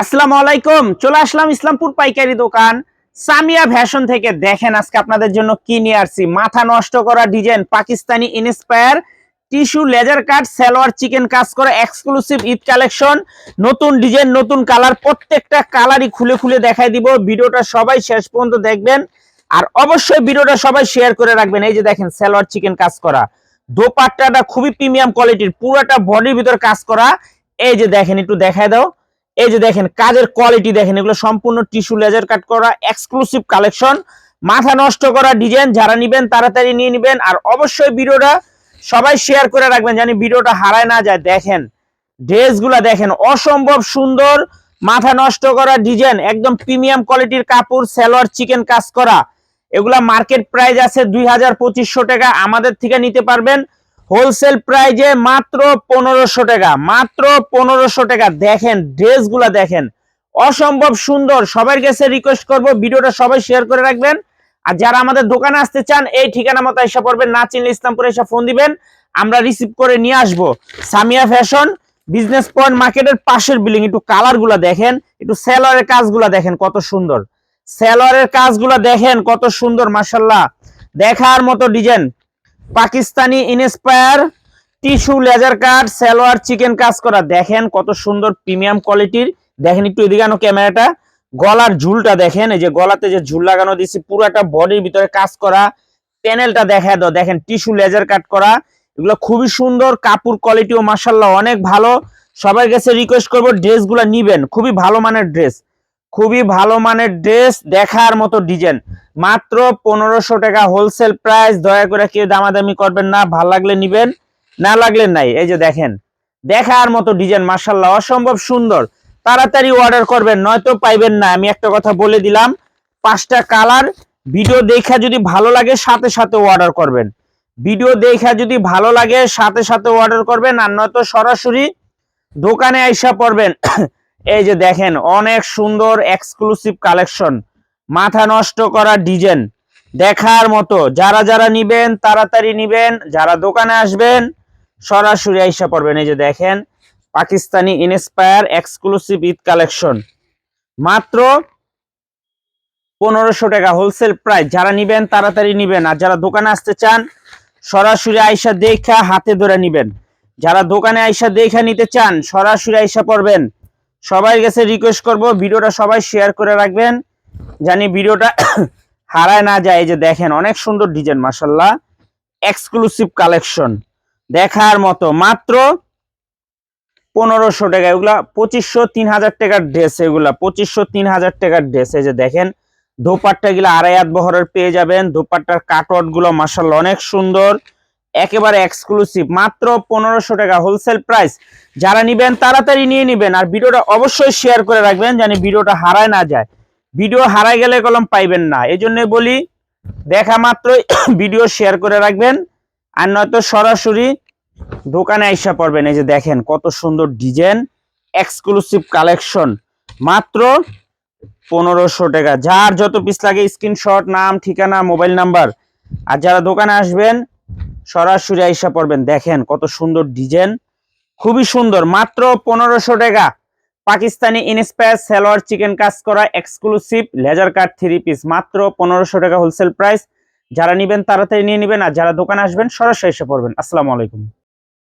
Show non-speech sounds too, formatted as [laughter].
আসসালামু আলাইকুম, চলে আসলাম ইসলামপুর পাইকারি দোকান। সামিয়া ফ্যাশন থেকে দেখেন আজকে আপনাদের জন্য কি নিয়ে আসছি। মাথা নষ্ট করা design, Pakistani inspire tissue laser cut salwar chikan কাজ করা এক্সক্লুসিভ ঈদ কালেকশন নতুন ডিজাইন, নতুন কালার প্রত্যেকটা কালারই খুলে খুলে দেখাই দিব। ভিডিওটা সবাই শেষ পর্যন্ত দেখবেন। আর অবশ্যই ভিডিওটা সবাই শেয়ার করে রাখবেন। এই যে দেখেন, সালোয়ার চিকেন কাজ করা। দোপাট্টাটা খুবই প্রিমিয়াম কোয়ালিটির পুরোটা বডির ভিতর কাজ করা। এই যে দেখেন, একটু দেখায় দাও। এই যে দেখেন, কাজের কোয়ালিটি দেখেন, এগুলো সম্পূর্ণ টিস্যু লেজার কাট করা এক্সক্লুসিভ কালেকশন মাথা নষ্ট করা ডিজাইন যারা নিবেন, তাড়াতাড়ি নিয়ে নিবেন। আর অবশ্যই ভিডিওটা সবাই শেয়ার করে রাখবেন জানি ভিডিওটা হারায় না যায়। দেখেন, ড্রেসগুলা দেখেন, অসম্ভব সুন্দর। মাথা নষ্ট করা ডিজাইন একদম প্রিমিয়াম কোয়ালিটির কাপড় সালোয়ার চিকেন কাজ করা। এগুলা মার্কেট প্রাইস আছে দুই হাজার পঁচিশশো টাকা। আমাদের থেকে নিতে পারবেন। হোলসেল প্রাইজে মাত্র পনেরোশো টাকা, মাত্র পনেরোশো টাকা। দেখেন, ড্রেসগুলা দেখেন। অসম্ভব সুন্দর। সবার কাছে রিকোয়েস্ট করব, ভিডিওটা সবাই শেয়ার করে রাখবেন। আর যারা আমাদের দোকানে আসতে চান, এই ঠিকানা মতো এসে পড়বেন। না চিনলে ইসলামপুরে এসে ফোন দিবেন। আমরা রিসিভ করে নিয়ে আসব। সামিয়া ফ্যাশন বিজনেস পয়েন্ট মার্কেটের পাশের বিল্ডিং একটু কালারগুলা দেখেন, একটু সেলরের কাজগুলা দেখেন, কত সুন্দর। সেলরের কাজগুলা দেখেন, কত সুন্দর মাসাল্লাহ দেখার মতো design Pakistani inspire tissue laser cut salwar chikan কাজ করা। দেখেন কত সুন্দর প্রিমিয়াম কোয়ালিটির দেখেন একটু এদিকে আনো ক্যামেরাটা। গলার ঝুলটা দেখেন, এই যে গলাতে যে ঝুল লাগানো দিয়েছি, পুরাটা বডির ভিতরে কাজ করা। প্যানেলটা দেখা দাও, দেখেন টিস্যু লেজার কাট করা। এগুলো খুবই সুন্দর, কাপড় কোয়ালিটিও মাসাল্লাহ অনেক ভালো। সবার কাছে রিকোয়েস্ট করব ড্রেসগুলো নিবেন। খুবই ভালো মানের ড্রেস খুবই ভালো মানের ড্রেস দেখার মতো ডিজাইন। মাত্র পনেরোশো টাকা হোলসেল প্রাইস দয়া করে কেউ দামাদামি করবেন না, ভালো লাগলে নিবেন, না লাগলে নাই। এই যে দেখেন, দেখার মতো ডিজাইন মাসাল্লাহ অসম্ভব সুন্দর। তাড়াতাড়ি অর্ডার করবেন, নয়তো পাইবেন না। আমি একটা কথা বলে দিলাম, পাঁচটা কালার ভিডিও দেখা যদি ভালো লাগে, সাথে সাথে অর্ডার করবেন। ভিডিও দেখা যদি ভালো লাগে, সাথে সাথে অর্ডার করবেন, আর নয়তো সরাসরি দোকানে আইসা পড়বেন। এই যে দেখেন, অনেক সুন্দর এক্সক্লুসিভ কালেকশন মাথা নষ্ট করা ডিজাইন। দেখার মতো, যারা যারা নিবেন, তাড়াতাড়ি নিবেন, যারা দোকানে আসবেন, সরাসরি আইসা পড়বেন। এই যে দেখেন, Pakistani inspire exclusive Eid collection মাত্র পনেরোশো টাকা হোলসেল প্রাইস যারা নিবেন, তাড়াতাড়ি নিবেন। আর যারা দোকানে আসতে চান, সরাসরি আইসা দেখা হাতে ধরে নিবেন। যারা দোকানে আইসা দেখা নিতে চান, সরাসরি আইসা পড়বেন। সবাই কাছে রিকোয়েস্ট করব, ভিডিওটা সবাই শেয়ার করে রাখবেন, জানি ভিডিওটা [coughs] হারায় না যায়। যে দেখেন, অনেক সুন্দর ডিজাইন মাসাল্লাহ এক্সক্লুসিভ কালেকশন দেখার মতো। মাত্র পনেরোশো টাকা। এগুলা পঁচিশশো তিন হাজার টাকার ড্রেস এগুলা পঁচিশশো তিন হাজার টাকার ড্রেস এই যে দেখেন দোপাট্টা গুলা আড়াই হাত বহরের পেয়ে যাবেন। দোপাট্টার কাটওয়ার্ডগুলো মাসাল্লাহ অনেক সুন্দর। একেবারে এক্সক্লুসিভ মাত্র পনেরোশো টাকা হোলসেল প্রাইস যারা নিবেন, তাড়াতাড়ি নিয়ে নিবেন আর ভিডিওটা অবশ্যই শেয়ার করে রাখবেন যেন ভিডিওটা হারায় না যায়। ভিডিও হারায় গেলে কলম পাইবেন না। এই জন্য বলি, দেখা মাত্রই [coughs] ভিডিও শেয়ার করে রাখবেন। আর নয়তো সরাসরি দোকানে আইসা পড়বেন। এই যে দেখেন, কত সুন্দর ডিজাইন এক্সক্লুসিভ কালেকশন মাত্র পনেরোশো টাকা। যার যত পিস লাগে স্ক্রিনশট নাম, ঠিকানা মোবাইল নাম্বার আর যারা দোকানে আসবেন সরাসরি আইসা পড়বেন। দেখেন কত সুন্দর ডিজাইন। খুবই সুন্দর। মাত্র পনেরোশো টাকা। পাকিস্তানি ইনস্পায়ার সেলোয়ার চিকেন কাজ করা exclusive laser cut three piece মাত্র পনেরোশো টাকা হোলসেল প্রাইস যারা নেবেন তাড়াতাড়ি নিয়ে নেবেন আর যারা দোকানে আসবেন সরাসরি এসে পড়বেন। আসসালামু আলাইকুম।